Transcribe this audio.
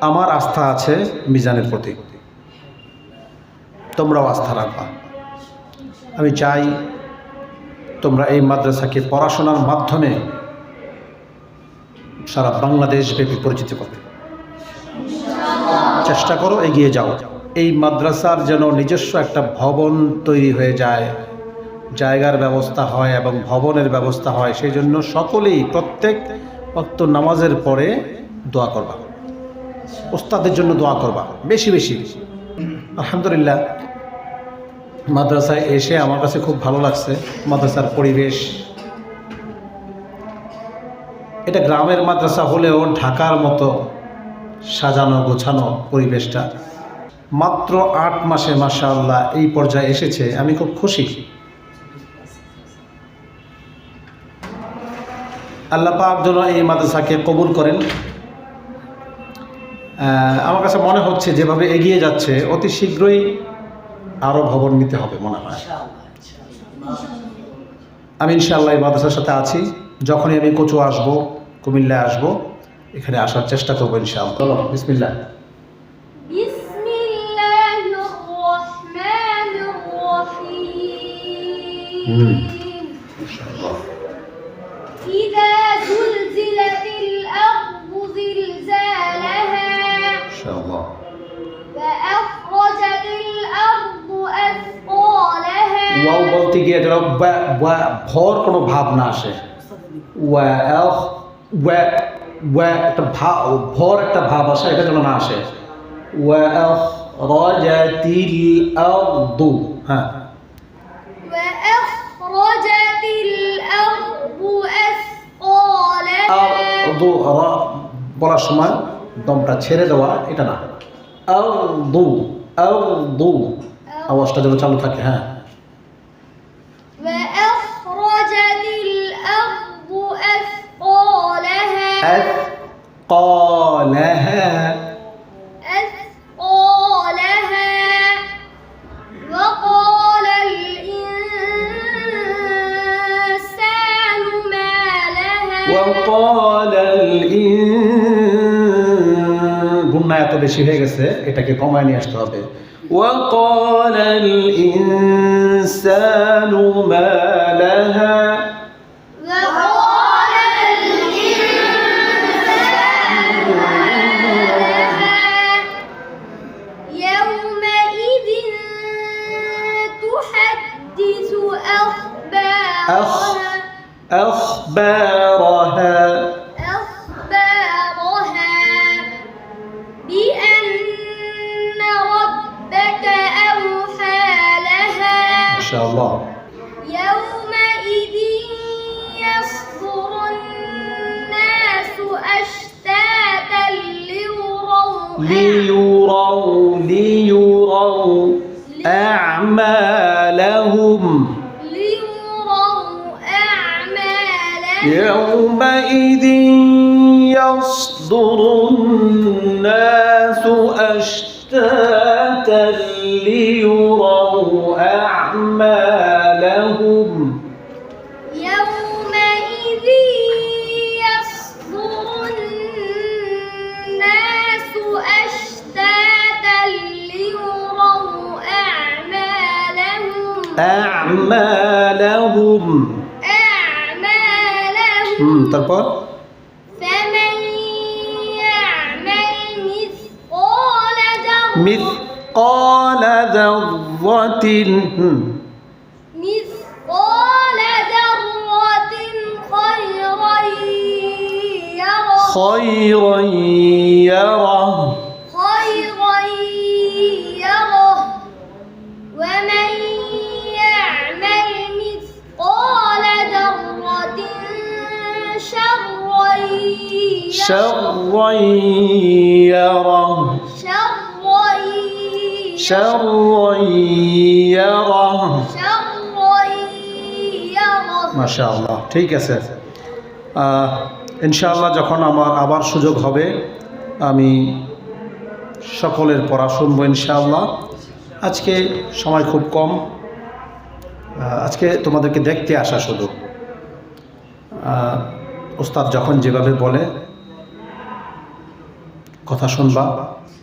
আমার আস্থা আছে মিজানের প্রতি। তোমরাও আস্থা রাখবা। আমি চাই তোমরা এই মাদ্রাসাকে পড়াশোনার মাধ্যমে সারা বাংলাদেশ ব্যাপী পরিচিত করবে চেষ্টা করো, এগিয়ে যাও। এই মাদ্রাসার যেন নিজস্ব একটা ভবন তৈরি হয়ে যায়, জায়গার ব্যবস্থা হয় এবং ভবনের ব্যবস্থা হয়, সেই জন্য সকলেই প্রত্যেক অক্ত নামাজের পরে দোয়া করবা। ওস্তাদের জন্য দোয়া করবা। বেশি বেশি। আলহামদুলিল্লাহ, মাদ্রাসায় এসে আমার কাছে খুব ভালো লাগছে, মাদ্রাসার পরিবেশ। এটা গ্রামের মাদ্রাসা হলেও ঢাকার মতো সাজানো, গোছানো পরিবেশটা। মাত্র আট মাসে মাশাআল্লাহ এই পর্যায়ে এসেছে, আমি খুব খুশি। আল্লাহ পাক যেন এই মাদ্রাসাকে কবুল করেন। আমার কাছে মনে হচ্ছে যেভাবে এগিয়ে যাচ্ছে অতি শীঘ্রই আরও ভবন নিতে হবে মনে হয়। আমি ইনশাআল্লাহ এই মাদ্রাসার সাথে আছি। যখনই আমি কচু আসব কুমিল্লায় আসব এখানে আসার চেষ্টা করব ইনশাআল্লাহ। চলো বিসমিল্লা হুম। ওয়াও বলতে গিয়ে যেন ভর কোনো ভাব না আসে একটা ভাব ভর একটা ভাব আসে এটা যেন না আসে। হ্যাঁ। বলার সময় দমটা ছেড়ে দেওয়া এটা না। আওয়াজটা যেন চালু থাকে হ্যাঁ। أثقالها أثقالها أثقالها وقال الإنسان ما لها وقال গুন্না এত বেশি হয়ে গেছে এটাকে কমায় নিয়ে আসতে হবে وقال الإنسان ما لها أخبارها أخبارها. أخبارها بأن ربك أوحى لها. ما شاء الله. يومئذ يصدر الناس أشتاتا ليروا ليروا ليروا أعمالهم. يومئذ يصدر الناس أشتاتا ليروا أعمالهم. يومئذ يصدر الناس أشتاتا ليروا أعمالهم. أعمالهم. أعمالهم হুম তারপর فمن يعمل مثقال ذرة مثقال ذرة হুম مثقال ذرة خيرا يره خيرا شرا يره شرا شرا يره شرا يره মাশাআল্লাহ ঠিক আছে আহ, ইনশাআল্লাহ যখন আমার আবার সুযোগ হবে আমি সকলের পড়া শুনবো ইনশাআল্লাহ আজকে সময় খুব কম আহ, আজকে তোমাদেরকে দেখতে আসা শুধু আহ, ওস্তাদ যখন যেভাবে বলে কথা শুনবা।